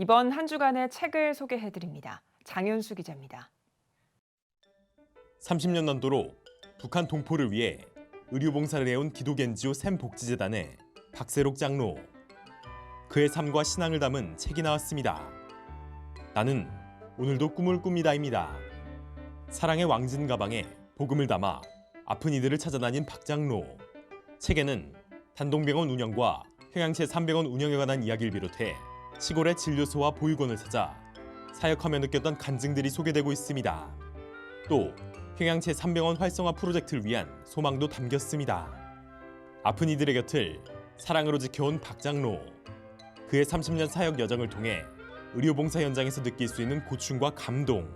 이번 한 주간의 책을 소개해 드립니다. 장윤수 기자입니다. 30년 넘도록 북한 동포를 위해 의료 봉사를 해온 기독 NGO 샘 복지재단의 박세록 장로. 그의 삶과 신앙을 담은 책이 나왔습니다. 나는 오늘도 꿈을 꿉니다입니다. 사랑의 왕진 가방에 복음을 담아 아픈 이들을 찾아다닌 박 장로. 책에는 단동병원 운영과 평양체 300원 운영에 관한 이야기를 비롯해 시골의 진료소와 보육원을 찾아 사역하며 느꼈던 간증들이 소개되고 있습니다. 또 평양 제3병원 활성화 프로젝트를 위한 소망도 담겼습니다. 아픈 이들의 곁을 사랑으로 지켜온 박장로. 그의 30년 사역 여정을 통해 의료봉사 현장에서 느낄 수 있는 고충과 감동.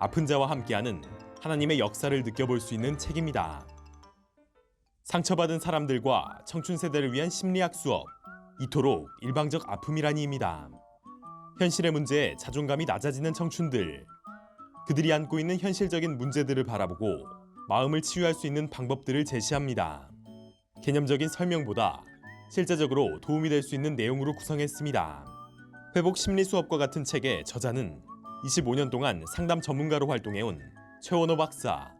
아픈 자와 함께하는 하나님의 역사를 느껴볼 수 있는 책입니다. 상처받은 사람들과 청춘 세대를 위한 심리학 수업. 이토록 일방적 아픔이라니입니다. 현실의 문제에 자존감이 낮아지는 청춘들. 그들이 안고 있는 현실적인 문제들을 바라보고 마음을 치유할 수 있는 방법들을 제시합니다. 개념적인 설명보다 실제적으로 도움이 될 수 있는 내용으로 구성했습니다. 회복 심리 수업과 같은 책의 저자는 25년 동안 상담 전문가로 활동해온 최원호 박사.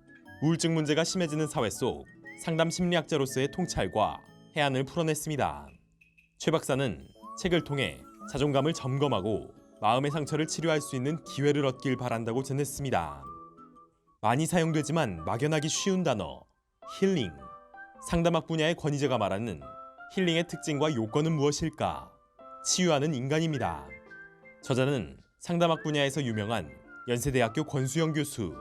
우울증 문제가 심해지는 사회 속 상담 심리학자로서의 통찰과 해안을 풀어냈습니다. 최 박사는 책을 통해 자존감을 점검하고 마음의 상처를 치료할 수 있는 기회를 얻길 바란다고 전했습니다. 많이 사용되지만 막연하기 쉬운 단어 힐링. 상담학 분야의 권위자가 말하는 힐링의 특징과 요건은 무엇일까? 치유하는 인간입니다. 저자는 상담학 분야에서 유명한 연세대학교 권수영 교수.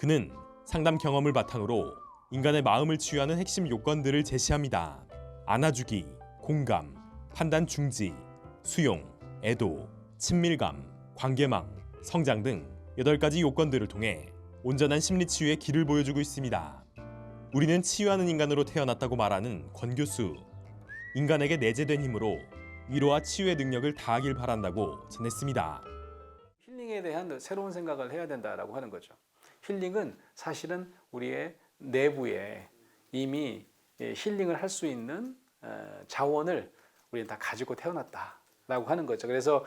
그는 상담 경험을 바탕으로 인간의 마음을 치유하는 핵심 요건들을 제시합니다. 안아주기, 공감, 판단 중지, 수용, 애도, 친밀감, 관계망, 성장 등 8가지 요건들을 통해 온전한 심리 치유의 길을 보여주고 있습니다. 우리는 치유하는 인간으로 태어났다고 말하는 권 교수. 인간에게 내재된 힘으로 위로와 치유의 능력을 다하길 바란다고 전했습니다. 힐링에 대한 새로운 생각을 해야 된다라고 하는 거죠. 힐링은 사실은 우리의 내부에 이미 예, 힐링을 할 수 있는 어, 자원을 우리는 다 가지고 태어났다라고 하는 거죠. 그래서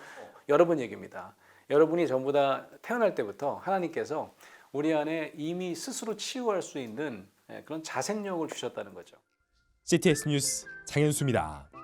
여러분 얘기입니다. 여러분이 전부 다 태어날 때부터 하나님께서 우리 안에 이미 스스로 치유할 수 있는 예, 그런 자생력을 주셨다는 거죠. CTS 뉴스 장현수입니다.